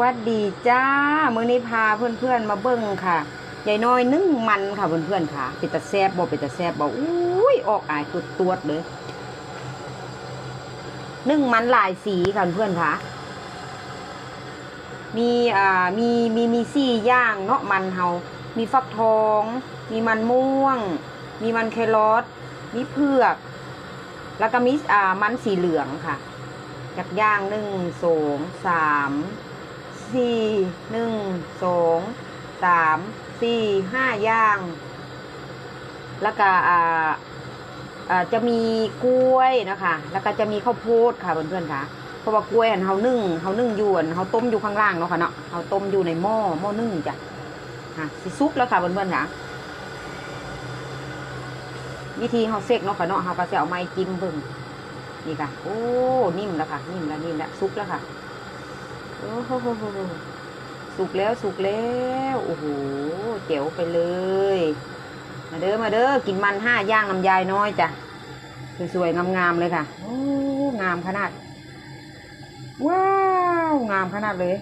วัสดีจ้ามื้อนี้พาเพื่อนๆมาเบิ่งค่ะยายน้อยนึ่งมันค่ะเพื่อนๆค่ะเป็นตาแซบบ่เป็นตาแซบบ่อุ้ยออกอายตุดตวดเลยนึ่งมันหลายสีค่ะเพื่อนๆค่ะ มีอ่ามีมีมีสี่ย่างเนาะมันเฮา มีฟักทอง มีมันม่วง มีมันแครอทมีเผือก แล้วก็มีอ่ามันสีเหลืองค่ะจักย่างหนึ่งสองสาม สี่หนึ่งสองสามสี่ห้าย่าง แล้วก็อ่าจะมีกล้วยนะคะ แล้วก็จะมีข้าวโพดค่ะเพื่อนๆค่ะ เพราะว่ากล้วยเฮานึ่งเฮานึ่งยวนเฮาต้มอยู่ข้างล่างเนาะค่ะเนาะเฮาต้มอยู่ในหม้อหม้อนึ่งจ้ะค่ะสิซุกแล้วค่ะเพื่อนๆค่ะ วิธีเฮาเซกเนาะค่ะเนาะเฮาก็สิเอาไม้จิ้มเบิ่งนี่ค่ะ โอ้ นิ่มแล้วค่ะ นิ่มแล้วนิ่มแล้วสุกแล้วค่ะ โอ้โหสุกแล้วสุกแล้วโอ้โหเจ๋วไปเลย มาเด้อมาเด้อกินมันห้าย่างน้ำยายน้อยจ้ะสวยๆงามๆเลยค่ะโอ้งามขนาด ว้าว งามขนาดเลย